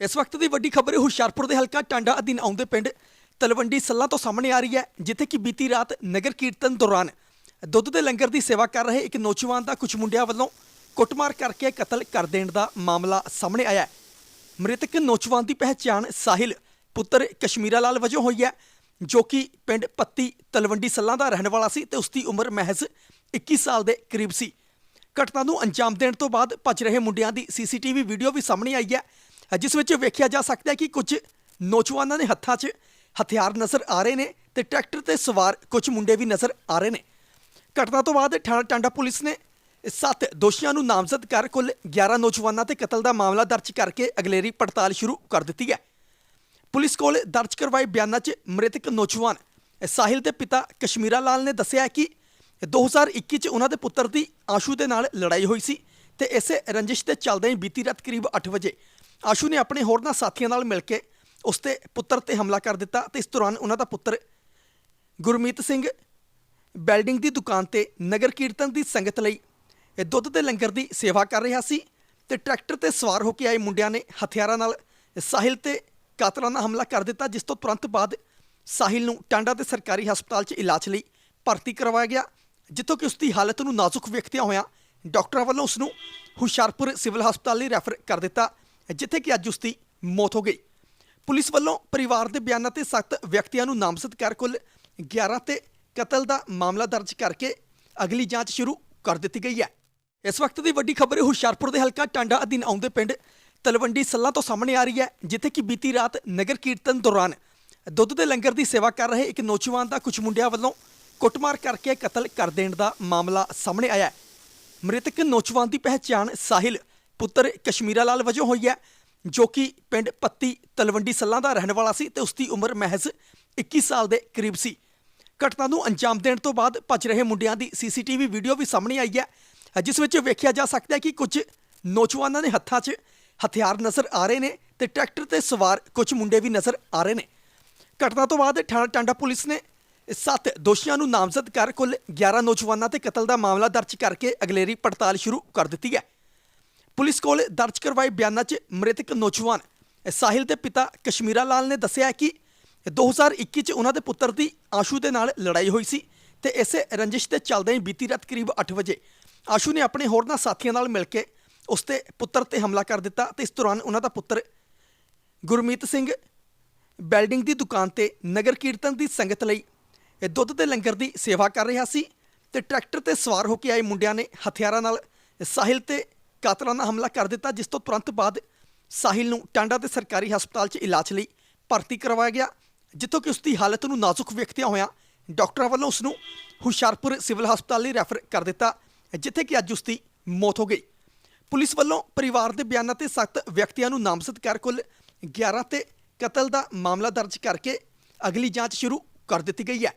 ਇਸ ਵਕਤ ਦੀ ਵੱਡੀ ਖਬਰ ਹੁਸ਼ਿਆਰਪੁਰ ਦੇ ਹਲਕਾ ਟਾਂਡਾ ਅਧੀਨ ਆਉਂਦੇ ਪਿੰਡ ਤਲਵੰਡੀ ਸੱਲਾ ਤੋਂ ਸਾਹਮਣੇ ਆ ਰਹੀ ਹੈ, ਜਿੱਥੇ ਕਿ ਬੀਤੀ ਰਾਤ ਨਗਰ ਕੀਰਤਨ ਦੌਰਾਨ ਦੁੱਧ ਦੇ ਲੰਗਰ ਦੀ ਸੇਵਾ ਕਰ ਰਹੇ ਇੱਕ ਨੌਜਵਾਨ ਦਾ ਕੁਝ ਮੁੰਡਿਆਂ ਵੱਲੋਂ ਕੁੱਟਮਾਰ ਕਰਕੇ ਕਤਲ ਕਰ ਦੇਣ ਦਾ ਮਾਮਲਾ ਸਾਹਮਣੇ ਆਇਆ ਹੈ। ਮ੍ਰਿਤਕ ਨੌਜਵਾਨ ਦੀ ਪਹਿਚਾਣ ਸਾਹਿਲ ਪੁੱਤਰ ਕਸ਼ਮੀਰਾ ਲਾਲ ਵਜੋਂ ਹੋਈ ਹੈ, ਜੋ ਕਿ ਪਿੰਡ ਪੱਤੀ ਤਲਵੰਡੀ ਸੱਲਾਂ ਦਾ ਰਹਿਣ ਵਾਲਾ ਸੀ ਤੇ ਉਸ ਦੀ ਉਮਰ ਮਹਿਜ਼ 21 ਸਾਲ ਦੇ ਕਰੀਬ ਸੀ। ਘਟਨਾ ਨੂੰ ਅੰਜਾਮ ਦੇਣ ਤੋਂ ਬਾਅਦ ਭੱਜ ਰਹੇ ਮੁੰਡਿਆਂ ਦੀ ਸੀਸੀਟੀਵੀ ਵੀਡੀਓ ਵੀ ਸਾਹਮਣੇ ਆਈ ਹੈ ਜਿਸ ਵਿੱਚ ਵੇਖਿਆ ਜਾ ਸਕਦਾ ਹੈ ਕਿ ਕੁਝ ਨੌਜਵਾਨਾਂ ਦੇ ਹੱਥਾਂ 'ਚ ਹਥਿਆਰ ਨਜ਼ਰ ਆ ਰਹੇ ਨੇ ਤੇ ਟਰੈਕਟਰ ਤੇ ਸਵਾਰ ਕੁਝ ਮੁੰਡੇ ਵੀ ਨਜ਼ਰ ਆ ਰਹੇ ਨੇ। ਘਟਨਾ ਤੋਂ ਬਾਅਦ ਥਾਣਾ ਟਾਂਡਾ ਪੁਲਿਸ ਨੇ ਸੱਤ ਦੋਸ਼ੀਆਂ ਨੂੰ ਨਾਮਜ਼ਦ ਕਰ ਕੁੱਲ 11 ਨੌਜਵਾਨਾਂ ਤੇ ਕਤਲ ਦਾ ਮਾਮਲਾ ਦਰਜ ਕਰਕੇ ਅਗਲੇਰੀ ਪੜਤਾਲ ਸ਼ੁਰੂ ਕਰ ਦਿੱਤੀ ਹੈ। ਪੁਲਿਸ ਕੋਲ ਦਰਜ ਕਰਵਾਏ ਬਿਆਨਾਂ 'ਚ ਮ੍ਰਿਤਕ ਨੌਜਵਾਨ ਸਾਹਿਲ ਦੇ ਪਿਤਾ ਕਸ਼ਮੀਰਾ ਲਾਲ ਨੇ ਦੱਸਿਆ ਹੈ ਕਿ 2021 'ਚ ਉਹਨਾਂ ਦੇ ਪੁੱਤਰ ਦੀ ਆਸ਼ੂ ਦੇ ਨਾਲ ਲੜਾਈ ਹੋਈ ਸੀ ਤੇ ਇਸੇ ਰੰਜਿਸ਼ ਦੇ ਚੱਲਦਿਆਂ ਹੀ ਬੀਤੀ ਰਾਤ ਕਰੀਬ 8 ਵਜੇ ਆਸ਼ੂ ਨੇ ਆਪਣੇ ਹੋਰਨਾਂ ਸਾਥੀਆਂ ਨਾਲ ਮਿਲ ਕੇ ਉਸ ਤੇ ਪੁੱਤਰ ਤੇ ਹਮਲਾ ਕਰ ਦਿੱਤਾ ਤੇ ਇਸ ਦੌਰਾਨ ਉਹਨਾਂ ਦਾ ਪੁੱਤਰ ਗੁਰਮੀਤ ਸਿੰਘ ਬਿਲਡਿੰਗ ਦੀ ਦੁਕਾਨ ਤੇ ਨਗਰ ਕੀਰਤਨ ਦੀ ਸੰਗਤ ਲਈ ਦੁੱਧ ਦੇ ਲੰਗਰ ਦੀ ਸੇਵਾ ਕਰ ਰਿਹਾ ਸੀ ਤੇ ਟਰੈਕਟਰ ਤੇ ਸਵਾਰ ਹੋ ਕੇ ਆਏ ਮੁੰਡਿਆਂ ਨੇ ਹਥਿਆਰਾਂ ਨਾਲ ਸਾਹਿਲ ਤੇ ਕਾਤਲਾਨਾ ਹਮਲਾ ਕਰ ਦਿੱਤਾ, ਜਿਸ ਤੋਂ ਤੁਰੰਤ ਬਾਅਦ ਸਾਹਿਲ ਨੂੰ ਟਾਂਡਾ ਦੇ ਸਰਕਾਰੀ ਹਸਪਤਾਲ 'ਚ ਇਲਾਜ ਲਈ ਭਰਤੀ ਕਰਵਾਇਆ ਗਿਆ, ਜਿੱਥੋਂ ਕਿ ਉਸ ਦੀ ਹਾਲਤ ਨੂੰ ਨਾਜ਼ੁਕ ਵੇਖਦਿਆਂ ਹੋਇਆਂ ਡਾਕਟਰਾਂ ਵੱਲੋਂ ਉਸ ਨੂੰ ਹੁਸ਼ਿਆਰਪੁਰ ਸਿਵਲ ਹਸਪਤਾਲ ਲਈ ਰੈਫਰ ਕਰ ਦਿੱਤਾ ਜਿੱਥੇ ਕਿ ਅੱਜ ਉਸ ਦੀ ਮੌਤ ਹੋ ਗਈ। ਪੁਲਿਸ ਵੱਲੋਂ ਪਰਿਵਾਰ ਦੇ ਬਿਆਨਾਂ ਤੇ ਸਖਤ ਵਿਅਕਤੀਆਂ ਨੂੰ ਨਾਮਜ਼ਦ ਕਰ ਕੁੱਲ 11 ਤੇ ਕਤਲ ਦਾ ਮਾਮਲਾ ਦਰਜ ਕਰਕੇ ਅਗਲੀ ਜਾਂਚ ਸ਼ੁਰੂ ਕਰ ਦਿੱਤੀ ਗਈ ਹੈ। ਇਸ ਵਕਤ ਦੀ ਵੱਡੀ ਖਬਰ ਹੁਸ਼ਿਆਰਪੁਰ ਦੇ ਹਲਕਾ ਟਾਂਡਾ ਅਧੀਨ ਆਉਂਦੇ ਪਿੰਡ ਤਲਵੰਡੀ ਸੱਲਾ ਤੋਂ ਸਾਹਮਣੇ ਆ ਰਹੀ ਹੈ, ਜਿੱਥੇ ਕਿ ਬੀਤੀ ਰਾਤ ਨਗਰ ਕੀਰਤਨ ਦੌਰਾਨ ਦੁੱਧ ਦੇ ਲੰਗਰ ਦੀ ਸੇਵਾ ਕਰ ਰਹੇ ਇੱਕ ਨੌਜਵਾਨ ਦਾ ਕੁਝ ਮੁੰਡਿਆਂ ਵੱਲੋਂ ਕੁੱਟਮਾਰ ਕਰਕੇ ਕਤਲ ਕਰ ਦੇਣ ਦਾ ਮਾਮਲਾ ਸਾਹਮਣੇ ਆਇਆ ਹੈ। ਮ੍ਰਿਤਕ ਨੌਜਵਾਨ ਦੀ ਪਹਿਚਾਣ ਸਾਹਿਲ ਪੁੱਤਰ ਕਸ਼ਮੀਰਾ ਲਾਲ ਵਜੋਂ ਹੋਈ ਹੈ, ਜੋ ਕਿ ਪਿੰਡ ਪੱਤੀ ਤਲਵੰਡੀ ਸੱਲਾਂ ਦਾ ਰਹਿਣ ਵਾਲਾ ਸੀ ਤੇ ਉਸ ਦੀ ਉਮਰ ਮਹਿਜ਼ 21 ਸਾਲ ਦੇ ਕਰੀਬ ਸੀ। ਘਟਨਾ ਨੂੰ ਅੰਜਾਮ ਦੇਣ ਤੋਂ ਬਾਅਦ ਭੱਜ ਰਹੇ ਮੁੰਡਿਆਂ ਦੀ ਸੀਸੀਟੀਵੀ ਵੀਡੀਓ ਵੀ ਸਾਹਮਣੇ ਆਈ ਹੈ, ਜਿਸ ਵਿੱਚ ਵੇਖਿਆ ਜਾ ਸਕਦਾ ਹੈ ਕਿ ਕੁਝ ਨੌਜਵਾਨਾਂ ਦੇ ਹੱਥਾਂ 'ਚ ਹਥਿਆਰ ਨਜ਼ਰ ਆ ਰਹੇ ਨੇ ਤੇ ਟਰੈਕਟਰ ਤੇ ਸਵਾਰ ਕੁਝ ਮੁੰਡੇ ਵੀ ਨਜ਼ਰ ਆ ਰਹੇ ਨੇ। ਘਟਨਾ ਤੋਂ ਬਾਅਦ ਥਾਣਾ ਟਾਂਡਾ ਪੁਲਿਸ ਨੇ ਸੱਤ ਦੋਸ਼ੀਆਂ ਨੂੰ ਨਾਮਜ਼ਦ ਕਰ ਕੁੱਲ 11 ਨੌਜਵਾਨਾਂ ਤੇ ਕਤਲ ਦਾ ਮਾਮਲਾ ਦਰਜ ਕਰਕੇ ਅਗਲੇਰੀ ਪੜਤਾਲ ਸ਼ੁਰੂ ਕਰ ਦਿੱਤੀ ਹੈ। ਪੁਲਿਸ ਕੋਲ ਦਰਜ ਕਰਵਾਏ ਬਿਆਨਾਂ 'ਚ ਮ੍ਰਿਤਕ ਨੌਜਵਾਨ ਸਾਹਿਲ ਦੇ ਪਿਤਾ ਕਸ਼ਮੀਰਾ ਲਾਲ ਨੇ ਦੱਸਿਆ ਹੈ ਕਿ 2021 'ਚ ਉਹਨਾਂ ਦੇ ਪੁੱਤਰ ਦੀ ਆਸ਼ੂ ਦੇ ਨਾਲ ਲੜਾਈ ਹੋਈ ਸੀ ਤੇ ਇਸੇ ਰੰਜਿਸ਼ ਦੇ ਚੱਲਦਿਆਂ ਹੀ ਬੀਤੀ ਰਾਤ ਕਰੀਬ 8 ਵਜੇ ਆਸ਼ੂ ਨੇ ਆਪਣੇ ਹੋਰਨਾਂ ਸਾਥੀਆਂ ਨਾਲ ਮਿਲ ਕੇ ਉਸ ਤੇ ਪੁੱਤਰ ਤੇ ਹਮਲਾ ਕਰ ਦਿੱਤਾ ਤੇ ਇਸ ਦੌਰਾਨ ਉਹਨਾਂ ਦਾ ਪੁੱਤਰ ਗੁਰਮੀਤ ਸਿੰਘ ਬਿਲਡਿੰਗ ਦੀ ਦੁਕਾਨ ਤੇ ਨਗਰ ਕੀਰਤਨ ਦੀ ਸੰਗਤ ਲਈ ਦੁੱਧ ਦੇ ਲੰਗਰ ਦੀ ਸੇਵਾ ਕਰ ਰਿਹਾ ਸੀ ਤੇ ਟਰੈਕਟਰ ਤੇ ਸਵਾਰ ਹੋ ਕੇ ਆਏ ਮੁੰਡਿਆਂ ਨੇ ਹਥਿਆਰਾਂ ਨਾਲ ਸਾਹਿਲ ਤੇ ਕਾਤਲਾਨਾ ਹਮਲਾ ਕਰ ਦਿੱਤਾ, ਜਿਸ ਤੋਂ ਤੁਰੰਤ ਬਾਅਦ ਸਾਹਿਲ ਨੂੰ ਟਾਂਡਾ ਦੇ ਸਰਕਾਰੀ ਹਸਪਤਾਲ 'ਚ ਇਲਾਜ ਲਈ ਭਰਤੀ ਕਰਵਾਇਆ ਗਿਆ, ਜਿੱਥੋਂ ਕਿ ਉਸ ਦੀ ਹਾਲਤ ਨੂੰ ਨਾਜ਼ੁਕ ਵੇਖਦਿਆਂ ਹੋਇਆਂ ਡਾਕਟਰਾਂ ਵੱਲੋਂ ਉਸ ਨੂੰ ਹੁਸ਼ਿਆਰਪੁਰ ਸਿਵਲ ਹਸਪਤਾਲ ਲਈ ਰੈਫਰ ਕਰ ਦਿੱਤਾ, ਜਿੱਥੇ ਕਿ ਅੱਜ ਉਸ ਦੀ ਮੌਤ ਹੋ ਗਈ। ਪੁਲਿਸ ਵੱਲੋਂ ਪਰਿਵਾਰ ਦੇ ਬਿਆਨਾਂ ਤੇ ਸਖਤ ਵਿਅਕਤੀਆਂ ਨੂੰ ਨਾਮਜ਼ਦ ਕਰ ਕੁੱਲ 11 ਤੇ ਕਤਲ ਦਾ ਮਾਮਲਾ ਦਰਜ ਕਰਕੇ ਅਗਲੀ ਜਾਂਚ ਸ਼ੁਰੂ ਕਰ ਦਿੱਤੀ ਗਈ ਹੈ।